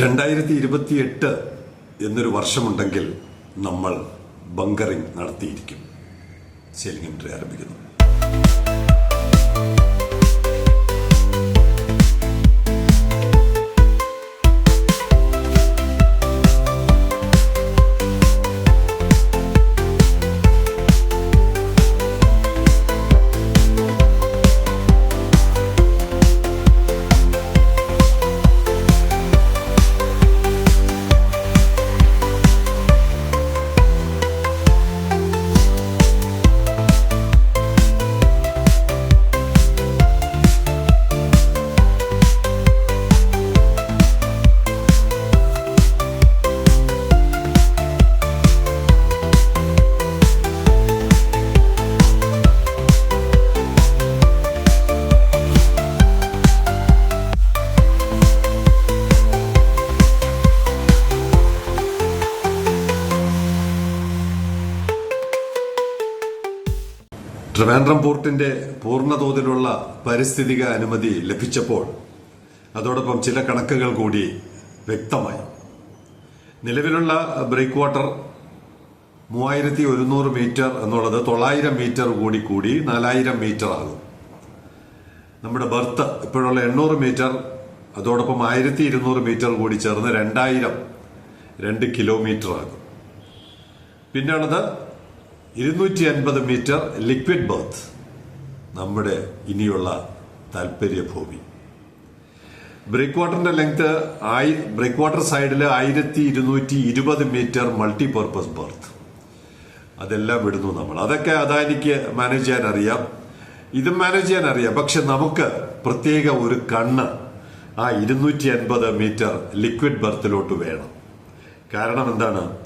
രണ്ടായിരത്തി ഇരുപത്തിയെട്ട് എന്നൊരു വർഷമുണ്ടെങ്കിൽ നമ്മൾ ബങ്കറിംഗ് നടത്തിയിരിക്കും. ശരി ആരംഭിക്കുന്നു. ട്രിവാൻഡ്രം പോർട്ടിന്റെ പൂർണതോതിലുള്ള പരിസ്ഥിതിക അനുമതി ലഭിച്ചപ്പോൾ അതോടൊപ്പം ചില കണക്കുകൾ കൂടി വ്യക്തമായി. നിലവിലുള്ള ബ്രേക്ക് വാട്ടർ മൂവായിരത്തി ഒരുന്നൂറ് മീറ്റർ എന്നുള്ളത് തൊള്ളായിരം മീറ്റർ കൂടി കൂടി നാലായിരം മീറ്റർ ആകും. നമ്മുടെ ബർത്ത് ഇപ്പോഴുള്ള എണ്ണൂറ് മീറ്റർ അതോടൊപ്പം ആയിരത്തി ഇരുന്നൂറ് മീറ്റർ കൂടി ചേർന്ന് രണ്ടായിരം രണ്ട് കിലോമീറ്റർ ആകും. പിന്നുള്ളത് ഇരുന്നൂറ്റി അൻപത് മീറ്റർ ലിക്വിഡ് ബർത്ത് നമ്മുടെ ഇനിയുള്ള താല്പര്യ ഭൂമി ബ്രേക്ക് വാട്ടറിന്റെ ലെങ്ത് ആയി ബ്രേക്ക് വാട്ടർ സൈഡിൽ ആയിരത്തി ഇരുന്നൂറ്റി ഇരുപത് മീറ്റർ മൾട്ടി പർപ്പസ് ബർത്ത് അതെല്ലാം വിടുന്നു നമ്മൾ. അതൊക്കെ അദാനിക്ക് മാനേജ് ചെയ്യാൻ അറിയാം. ഇത് മാനേജ് ചെയ്യാൻ അറിയാം. പക്ഷെ നമുക്ക് പ്രത്യേക ഒരു കണ്ണ് ആ ഇരുന്നൂറ്റി അൻപത് മീറ്റർ ലിക്വിഡ് ബർത്തിലോട്ട് വേണം. കാരണം എന്താണ്?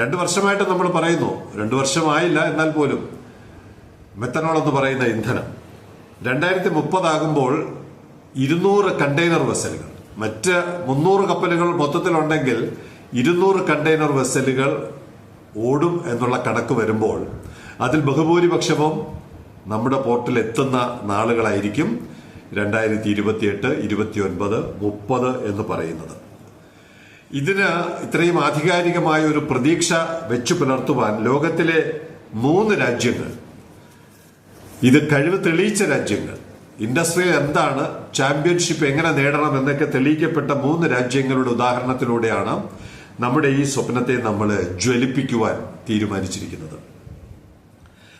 രണ്ടു വർഷമായിട്ട് നമ്മൾ പറയുന്നു. രണ്ടു വർഷമായില്ല എന്നാൽ പോലും. മെത്തനോൾ എന്ന് പറയുന്ന ഇന്ധനം. രണ്ടായിരത്തി മുപ്പതാകുമ്പോൾ ഇരുന്നൂറ് കണ്ടെയ്നർ വെസലുകൾ. മറ്റ് മുന്നൂറ് കപ്പലുകൾ മൊത്തത്തിലുണ്ടെങ്കിൽ ഇരുന്നൂറ് കണ്ടെയ്നർ വെസലുകൾ ഓടും എന്നുള്ള കണക്ക് വരുമ്പോൾ അതിൽ ബഹുഭൂരിപക്ഷവും നമ്മുടെ പോർട്ടിൽ എത്തുന്ന നാളുകളായിരിക്കും രണ്ടായിരത്തി ഇരുപത്തിയെട്ട് ഇരുപത്തിയൊൻപത് മുപ്പത് എന്ന് പറയുന്നത്. ഇതിന് ഇത്രയും ആധികാരികമായ ഒരു പ്രതീക്ഷ വെച്ചു പുലർത്തുവാൻ ലോകത്തിലെ മൂന്ന് രാജ്യങ്ങൾ ഇത് കഴിവ് തെളിയിച്ച രാജ്യങ്ങൾ ഇൻഡസ്ട്രിയിൽ എന്താണ് ചാമ്പ്യൻഷിപ്പ് എങ്ങനെ നേടണം എന്നൊക്കെ തെളിയിക്കപ്പെട്ട മൂന്ന് രാജ്യങ്ങളുടെ ഉദാഹരണത്തിലൂടെയാണ് നമ്മുടെ ഈ സ്വപ്നത്തെ നമ്മൾ ജ്വലിപ്പിക്കുവാൻ തീരുമാനിച്ചിരിക്കുന്നത്.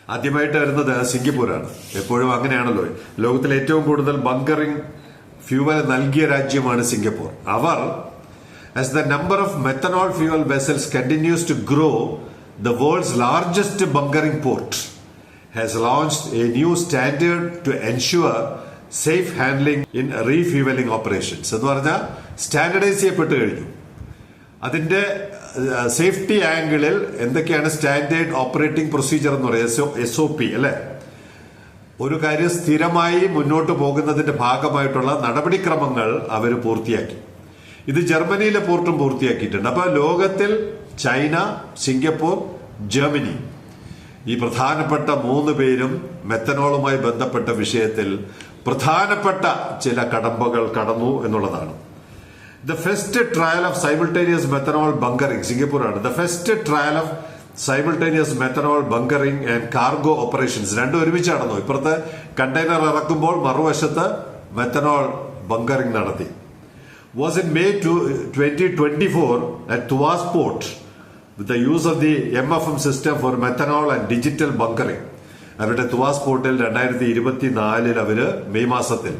ആദ്യമായിട്ട് വരുന്നത് സിംഗപ്പൂരാണ്. എപ്പോഴും അങ്ങനെയാണല്ലോ. ലോകത്തിലെ ഏറ്റവും കൂടുതൽ ബങ്കറിംഗ് ഫ്യൂവൽ നൽകിയ രാജ്യമാണ് സിംഗപ്പൂർ. അവർ as the number of methanol fuel vessels continues to grow, the world's largest bunkering port has launched a new standard to ensure safe handling in refueling operations. എന്ന് പറഞ്ഞാൽ സ്റ്റാൻഡർഡൈസ് ചെയ്യപ്പെട്ട് കഴിഞ്ഞു അതിന്റെ safety ആംഗിളിൽ എന്തൊക്കെയാണ് standard operating procedure എന്ന് പറയുന്നത് S O P അല്ലെ ഒരു കാര്യം സ്ഥിരമായി മുന്നോട്ട് പോകുന്നതിന്റെ ഭാഗമായിട്ടുള്ള നടപടിക്രമങ്ങൾ അവർ പൂർത്തിയാക്കി ഇത് ജർമ്മനിയിലെ പോർട്ടും പൂർത്തിയാക്കിയിട്ടുണ്ട്. അപ്പൊ ലോകത്തിൽ ചൈന സിംഗപ്പൂർ ജർമ്മനി. ഈ പ്രധാനപ്പെട്ട മൂന്ന് പേരും മെത്തനോളുമായി ബന്ധപ്പെട്ട വിഷയത്തിൽ പ്രധാനപ്പെട്ട ചില കടമ്പകൾ കടന്നു എന്നുള്ളതാണ്. The first trial of simultaneous methanol bunkering സിംഗപ്പൂരാണ്. The first trial of simultaneous methanol bunkering and cargo operations രണ്ടും ഒരുമിച്ച് നടന്നു. ഇപ്പുറത്ത് കണ്ടെയ്നർ ഇറക്കുമ്പോൾ മറുവശത്ത് മെത്തനോൾ ബങ്കറിംഗ് നടത്തി. Was in May 2024 at Tuas Port with the use of the MFM system for methanol and digital bunkering. അവരുടെ തുവാസ് പോർട്ടിൽ രണ്ടായിരത്തി ഇരുപത്തിനാലിൽ അവർ മെയ് മാസത്തിൽ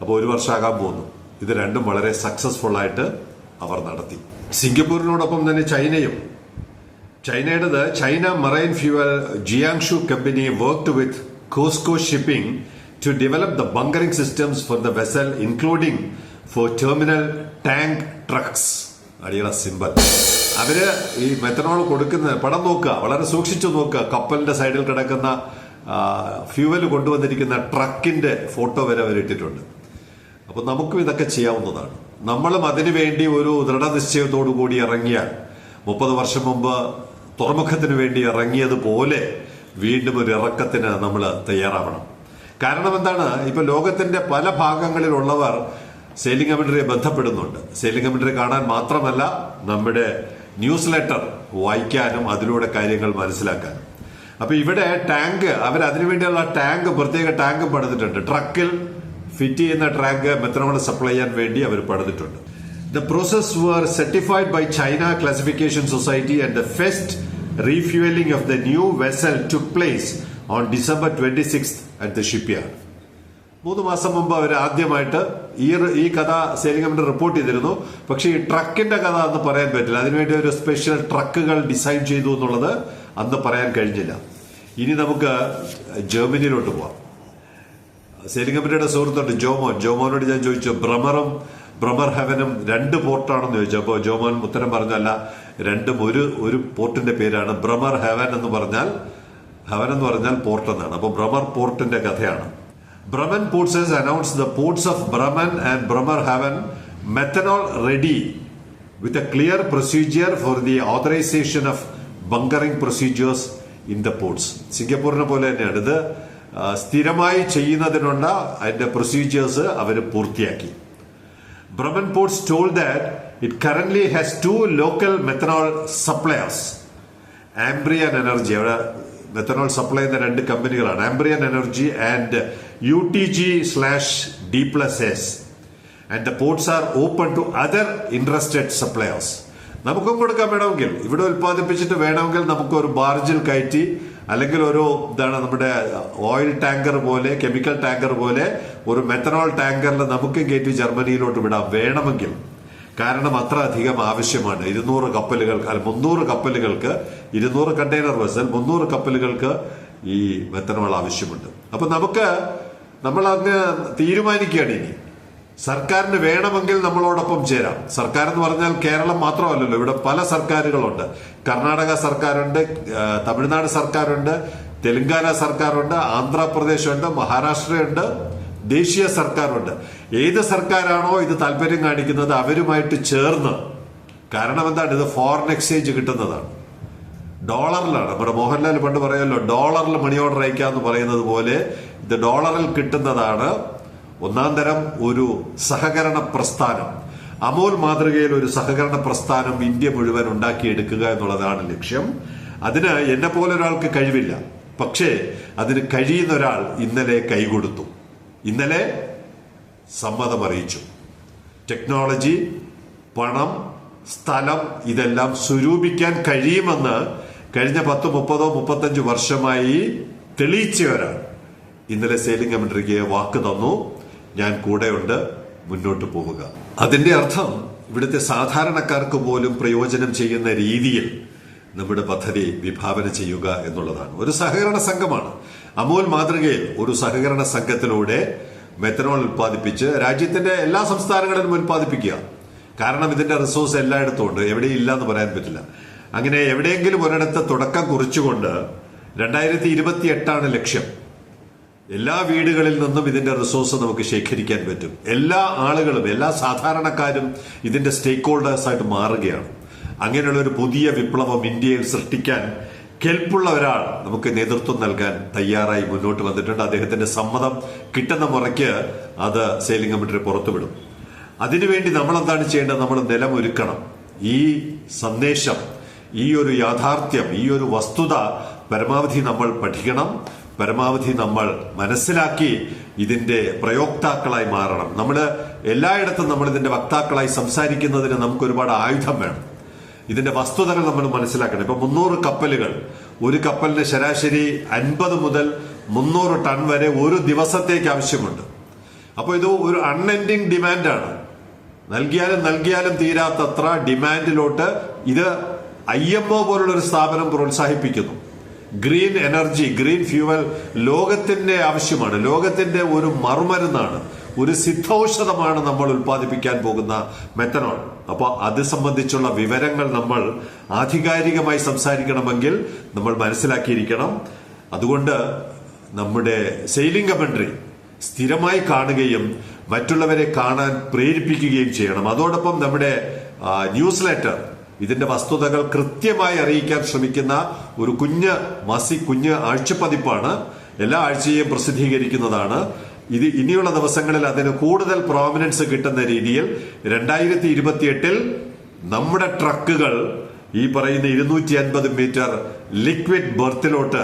അപ്പോൾ ഒരു വർഷമാകാൻ പോകുന്നു. ഇത് രണ്ടും വളരെ സക്സസ്ഫുൾ ആയിട്ട് അവർ നടത്തി. സിംഗപ്പൂരിനോടൊപ്പം തന്നെ ചൈനയും. ചൈനയുടേത് China marine fuel Jiangsu company worked with Costco shipping to develop the bunkering systems for the vessel including four terminal tank trucks അടിയുള്ള സിമ്പൽ. അവർ ഈ മെത്തനോൾ കൊടുക്കുന്ന പടം നോക്കുക വളരെ സൂക്ഷിച്ചു നോക്കുക. കപ്പലിന്റെ സൈഡിൽ കിടക്കുന്ന ഫ്യൂവൽ കൊണ്ടുവന്നിരിക്കുന്ന ട്രക്കിന്റെ ഫോട്ടോ വരെ അവർ ഇട്ടിട്ടുണ്ട്. അപ്പൊ നമുക്കും ഇതൊക്കെ ചെയ്യാവുന്നതാണ്. നമ്മളും അതിനുവേണ്ടി ഒരു ദൃഢനിശ്ചയത്തോടു കൂടി ഇറങ്ങിയാൽ മുപ്പത് വർഷം മുമ്പ് തുറമുഖത്തിന് വേണ്ടി ഇറങ്ങിയതുപോലെ വീണ്ടും ഒരു ഇറക്കത്തിന് നമ്മൾ തയ്യാറാവണം. കാരണം എന്താണ്? ഇപ്പൊ ലോകത്തിന്റെ പല ഭാഗങ്ങളിലുള്ളവർ സെയിലിംഗ് കമന്ററി ബന്ധപ്പെടുന്നുണ്ട്. സെയിലിംഗ് കമന്ററി കാണാൻ മാത്രമല്ല നമ്മുടെ ന്യൂസ് ലെറ്റർ വായിക്കാനും അതിലൂടെ കാര്യങ്ങൾ മനസ്സിലാക്കാനും. അപ്പൊ ഇവിടെ ടാങ്ക് അവർ അതിനുവേണ്ടിയുള്ള ടാങ്ക് പ്രത്യേക ടാങ്ക് പണിതിട്ടുണ്ട്. ട്രക്കിൽ ഫിറ്റ് ചെയ്യുന്ന ടാങ്ക് മെത്തനോൾ സപ്ലൈ ചെയ്യാൻ വേണ്ടി അവർ പണിതിട്ടുണ്ട്. The process were certified by China classification society and the first refuelling of the new vessel took place on December twenty six at the shipyard മൂന്ന് മാസം മുമ്പ് അവർ ആദ്യമായിട്ട് ഈ ഈ കഥ സെയിലിംഗ് കമ്മിറ്റി റിപ്പോർട്ട് ചെയ്തിരുന്നു. പക്ഷേ ഈ ട്രക്കിന്റെ കഥ അന്ന് പറയാൻ പറ്റില്ല. അതിനുവേണ്ടി ഒരു സ്പെഷ്യൽ ട്രക്കുകൾ ഡിസൈൻ ചെയ്തു എന്നുള്ളത് അന്ന് പറയാൻ കഴിഞ്ഞില്ല. ഇനി നമുക്ക് ജർമ്മനിയിലോട്ട് പോവാം. സെയിലിംഗ് കമ്പനിയുടെ സുഹൃത്തുണ്ട് ജോമോൻ. ജോമോനോട് ഞാൻ ചോദിച്ചു ബ്രമറും ബ്രമർ ഹെവനും രണ്ട് പോർട്ടാണെന്ന് ചോദിച്ചു. അപ്പോൾ ജോമോൻ ഉത്തരം പറഞ്ഞല്ല രണ്ടും ഒരു ഒരു പോർട്ടിന്റെ പേരാണ് ബ്രമർ ഹെവൻ എന്ന് പറഞ്ഞാൽ ഹവൻ എന്ന് പറഞ്ഞാൽ പോർട്ട് എന്നാണ് അപ്പോൾ ബ്രമർ പോർട്ടിന്റെ കഥയാണ്. ബ്രമൻ Ports has announced the ports of Brahman and Bremerhaven methanol ready with a clear procedure for the authorization of bunkering procedures in the ports. സിംഗപ്പൂരിനെ പോലെ തന്നെയാണ് ഇത് സ്ഥിരമായി ചെയ്യുന്നതിനുള്ള അതിന്റെ പ്രൊസീജിയേഴ്സ് അവർ പൂർത്തിയാക്കി Brahman Ports told that it currently has two local methanol suppliers. Ambrian energy അവിടെ methanol supply ചെയ്യുന്ന രണ്ട് കമ്പനികളാണ്. Ambrian energy and U T G slash D plus S and the ports are open to other interested suppliers നമുക്കും കൊടുക്കാൻ വേണമെങ്കിൽ. ഇവിടെ ഉൽപ്പാദിപ്പിച്ചിട്ട് വേണമെങ്കിൽ നമുക്ക് ഒരു ബാർജിൽ കയറ്റി അല്ലെങ്കിൽ ഒരു ഇതാണ് നമ്മുടെ ഓയിൽ ടാങ്കർ പോലെ കെമിക്കൽ ടാങ്കർ പോലെ ഒരു മെത്തനോൾ ടാങ്കറിൽ നമുക്ക് കയറ്റി ജർമ്മനിയിലോട്ട് വിടാം. വേണമെങ്കിൽ. കാരണം അത്ര അധികം ആവശ്യമാണ്. ഇരുന്നൂറ് കപ്പലുകൾക്ക് അല്ല മുന്നൂറ് കപ്പലുകൾക്ക് ഇരുന്നൂറ് കണ്ടെയ്നർ വെസൽ മുന്നൂറ് കപ്പലുകൾക്ക് ഈ മെത്തനോൾ ആവശ്യമുണ്ട്. അപ്പൊ നമുക്ക് നമ്മൾ അങ്ങ് തീരുമാനിക്കുകയാണ് ഇനി. സർക്കാരിന് വേണമെങ്കിൽ നമ്മളോടൊപ്പം ചേരാം. സർക്കാർ എന്ന് പറഞ്ഞാൽ കേരളം മാത്രമല്ലല്ലോ ഇവിടെ പല സർക്കാരുകളുണ്ട്. കർണാടക സർക്കാരുണ്ട് തമിഴ്നാട് സർക്കാരുണ്ട് തെലങ്കാന സർക്കാരുണ്ട് ആന്ധ്രാപ്രദേശുണ്ട് മഹാരാഷ്ട്രയുണ്ട് ദേശീയ സർക്കാരുണ്ട്. ഏത് സർക്കാരാണോ ഇത് താല്പര്യം കാണിക്കുന്നത് അവരുമായിട്ട് ചേർന്ന്. കാരണം എന്താണ്? ഇത് ഫോറിൻ എക്സ്ചേഞ്ച് കിട്ടുന്നതാണ്. ഡോളറിലാണ്. നമ്മുടെ മോഹൻലാൽ പണ്ട് പറയുമല്ലോ ഡോളറിൽ മണി ഓർഡർ അയക്കാന്ന് പറയുന്നത് പോലെ ഇത് ഡോളറിൽ കിട്ടുന്നതാണ് ഒന്നാം തരം ഒരു സഹകരണ പ്രസ്ഥാനം. അമോൽ മാതൃകയിൽ ഒരു സഹകരണ പ്രസ്ഥാനം ഇന്ത്യ മുഴുവൻ ഉണ്ടാക്കിയെടുക്കുക എന്നുള്ളതാണ് ലക്ഷ്യം. അതിന് എന്നെ പോലെ ഒരാൾക്ക് കഴിവില്ല. പക്ഷേ അതിന് കഴിയുന്ന ഒരാൾ ഇന്നലെ കൈകൊടുത്തു. ഇന്നലെ സമ്മതം അറിയിച്ചു. ടെക്നോളജി പണം സ്ഥലം ഇതെല്ലാം സ്വരൂപിക്കാൻ കഴിയുമെന്ന് കഴിഞ്ഞ പത്ത് മുപ്പതോ മുപ്പത്തഞ്ച് വർഷമായി തെളിയിച്ചവരാണ്. ഇന്നലെ സെയിലിംഗ് കമൻട്രിക്ക് വാക്ക് തന്നു. ഞാൻ കൂടെയുണ്ട്. മുന്നോട്ട് പോവുക. അതിന്റെ അർത്ഥം ഇവിടുത്തെ സാധാരണക്കാർക്ക് പോലും പ്രയോജനം ചെയ്യുന്ന രീതിയിൽ നമ്മുടെ പദ്ധതി വിഭാവന ചെയ്യുക എന്നുള്ളതാണ്. ഒരു സഹകരണ സംഘമാണ്. അമൂൽ മാതൃകയിൽ ഒരു സഹകരണ സംഘത്തിലൂടെ മെത്തനോൾ ഉൽപ്പാദിപ്പിച്ച് രാജ്യത്തിന്റെ എല്ലാ സംസ്ഥാനങ്ങളിലും ഉൽപ്പാദിപ്പിക്കുക. കാരണം ഇതിന്റെ റിസോഴ്സ് എല്ലായിടത്തും ഉണ്ട് എവിടെയും ഇല്ല എന്ന് പറയാൻ പറ്റില്ല. അങ്ങനെ എവിടെയെങ്കിലും ഒരിടത്ത് തുടക്കം കുറിച്ചുകൊണ്ട് രണ്ടായിരത്തി ഇരുപത്തി എട്ടാണ് ലക്ഷ്യം. എല്ലാ വീടുകളിൽ നിന്നും ഇതിന്റെ റിസോഴ്സ് നമുക്ക് ശേഖരിക്കാൻ പറ്റും. എല്ലാ ആളുകളും എല്ലാ സാധാരണക്കാരും ഇതിന്റെ സ്റ്റേക്ക് ഹോൾഡേഴ്സ് ആയിട്ട് മാറുകയാണ്. അങ്ങനെയുള്ള ഒരു പുതിയ വിപ്ലവം ഇന്ത്യയിൽ സൃഷ്ടിക്കാൻ കെൽപ്പുള്ള ഒരാൾ നമുക്ക് നേതൃത്വം നൽകാൻ തയ്യാറായി മുന്നോട്ട് വന്നിട്ടുണ്ട്. അദ്ദേഹത്തിന്റെ സമ്മതം കിട്ടുന്ന മുറയ്ക്ക് അത് സെയിലിംഗ് കമ്മിറ്റി പുറത്തുവിടും അതിനുവേണ്ടി നമ്മൾ എന്താണ് ചെയ്യേണ്ടത്? നമ്മൾ നിലമൊരുക്കണം ഈ സന്ദേശം ഈ ഒരു യാഥാർത്ഥ്യം ഈ ഒരു വസ്തുത പരമാവധി നമ്മൾ പഠിക്കണം. പരമാവധി നമ്മൾ മനസ്സിലാക്കി ഇതിന്റെ പ്രയോക്താക്കളായി മാറണം. നമ്മൾ എല്ലായിടത്തും നമ്മൾ ഇതിന്റെ വക്താക്കളായി സംസാരിക്കുന്നതിന് നമുക്ക് ഒരുപാട് ആയുധം വേണം. ഇതിന്റെ വസ്തുതകൾ നമ്മൾ മനസ്സിലാക്കണം. ഇപ്പൊ മുന്നൂറ് കപ്പലുകൾ ഒരു കപ്പലിന് ശരാശരി അൻപത് മുതൽ മുന്നൂറ് ടൺ വരെ ഒരു ദിവസത്തേക്ക് ആവശ്യമുണ്ട്. അപ്പോൾ ഇത് ഒരു അൺഎൻഡിങ് ഡിമാൻഡാണ് നൽകിയാലും നൽകിയാലും തീരാത്തത്ര ഡിമാൻഡിലോട്ട് ഇത് ഐ എം ഒ പോലുള്ള ഒരു സ്ഥാപനം പ്രോത്സാഹിപ്പിക്കുന്നു. ഗ്രീൻ എനർജി ഗ്രീൻ ഫ്യൂവൽ ലോകത്തിന്റെ ആവശ്യമാണ്. ലോകത്തിന്റെ ഒരു മറുമരുന്നാണ്. ഒരു സിദ്ധൌഷധമാണ് നമ്മൾ ഉൽപ്പാദിപ്പിക്കാൻ പോകുന്ന മെത്തനോൾ അപ്പോൾ അത് സംബന്ധിച്ചുള്ള വിവരങ്ങൾ നമ്മൾ ആധികാരികമായി സംസാരിക്കണമെങ്കിൽ നമ്മൾ മനസ്സിലാക്കിയിരിക്കണം. അതുകൊണ്ട് നമ്മുടെ സെയിലിംഗ് കമൻട്രി സ്ഥിരമായി കാണുകയും മറ്റുള്ളവരെ കാണാൻ പ്രേരിപ്പിക്കുകയും ചെയ്യണം. അതോടൊപ്പം നമ്മുടെ ന്യൂസ് ലെറ്റർ ഇതിന്റെ വസ്തുതകൾ കൃത്യമായി അറിയിക്കാൻ ശ്രമിക്കുന്ന ഒരു കുഞ്ഞ് മസി കുഞ്ഞ് ആഴ്ചപ്പതിപ്പാണ്. എല്ലാ ആഴ്ചയും പ്രസിദ്ധീകരിക്കുന്നതാണ്. ഇത് ഇനിയുള്ള ദിവസങ്ങളിൽ അതിന് കൂടുതൽ പ്രോമിനൻസ് കിട്ടുന്ന രീതിയിൽ രണ്ടായിരത്തി ഇരുപത്തിയെട്ടിൽ നമ്മുടെ ട്രക്കുകൾ ഈ പറയുന്ന ഇരുന്നൂറ്റി അൻപത് മീറ്റർ ലിക്വിഡ് ബർത്തിലോട്ട്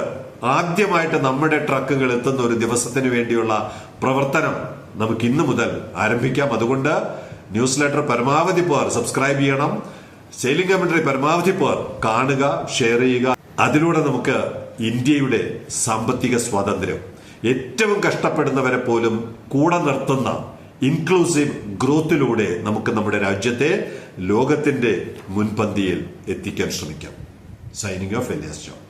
ആദ്യമായിട്ട് നമ്മുടെ ട്രക്കുകൾ എത്തുന്ന ഒരു ദിവസത്തിന് വേണ്ടിയുള്ള പ്രവർത്തനം നമുക്ക് ഇന്ന് മുതൽ ആരംഭിക്കാം. അതുകൊണ്ട് ന്യൂസ് ലെറ്റർ പരമാവധി പേർ സബ്സ്ക്രൈബ് ചെയ്യണം. സെയിലിംഗ് കമന്ററി പരമാവധി പേർ കാണുക ഷെയർ ചെയ്യുക. അതിലൂടെ നമുക്ക് ഇന്ത്യയുടെ സാമ്പത്തിക സ്വാതന്ത്ര്യം. ഏറ്റവും കഷ്ടപ്പെടുന്നവരെ പോലും കൂടെ നിർത്തുന്ന ഇൻക്ലൂസീവ് ഗ്രോത്തിലൂടെ നമുക്ക് നമ്മുടെ രാജ്യത്തെ ലോകത്തിന്റെ മുൻപന്തിയിൽ എത്തിക്കാൻ ശ്രമിക്കാം. Signing off Elias John